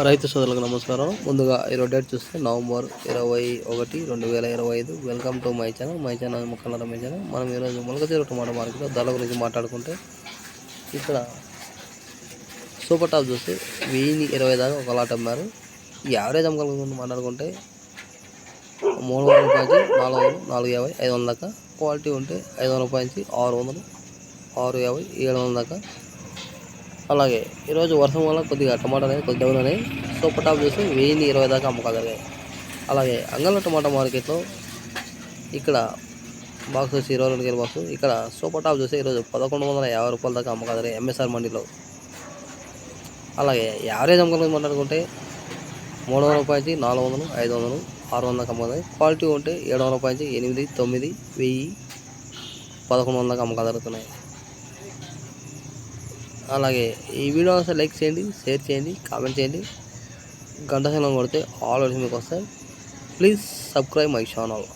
రైతు సోదరులకు నమస్కారం. ముందుగా ఈరోజు డేట్ చూస్తే నవంబర్ ఇరవై ఒకటి రెండు వేల ఇరవై ఐదు. Welcome to my channel my channel మొక్కల రమేష్ ఛానల్ మనం ఈరోజు మొలకచేరు టమాటో మార్కెట్లో ధరల గురించి మాట్లాడుకుంటే ఇక్కడ సూపర్ టాప్ చూస్తే వెయ్యి ఇరవై దాకా ఒక లాట్ అమ్మారు. ఈ యావరేజ్ అమ్మకాల గురించి మాట్లాడుకుంటే మూడు వందల రూపాయలు నాలుగు వందలు నాలుగు యాభై ఐదు వందల దాకా. క్వాలిటీ ఉంటే ఐదు వందల రూపాయల నుంచి ఆరు వందలు ఆరు యాభై ఏడు వందల దాకా. అలాగే ఈరోజు వర్షం వల్ల కొద్దిగా టమాటా అనేది కొద్ది డౌన్ సూపర్ టాప్ చూసి వెయ్యి ఇరవై దాకా అమ్మకాలు జరిగాయి అలాగే అంగళ్ళ టమాటా మార్కెట్లో ఇక్కడ బాక్స్ వచ్చి ఇరవై రెండు కేజీ బాక్స్. ఇక్కడ సూపర్ టాప్ చూసి ఈరోజు పదకొండు వందల యాభై రూపాయల దాకా అమ్మకాలు జరిగాయి ఎంఎస్ఆర్ మండీలో. అలాగే యావరేజ్ అమ్మకాల గురించి మాట్లాడుకుంటే మూడు వందల రూపాయల నుంచి నాలుగు వందలు ఐదు వందలు ఆరు వందల దాకా అమ్మకాలు క్వాలిటీ ఉంటే ఏడు వందల రూపాయల నుంచి ఎనిమిది తొమ్మిది వెయ్యి పదకొండు వందలకు దాకా అమ్మకాలు జరుగుతున్నాయి అలాగే ఈ వీడియో వస్తే లైక్ చేయండి షేర్ చేయండి కామెంట్ చేయండి. గంట సమయం కొడితే ఆల్ మీకు వస్తాయి. Please subscribe my channel.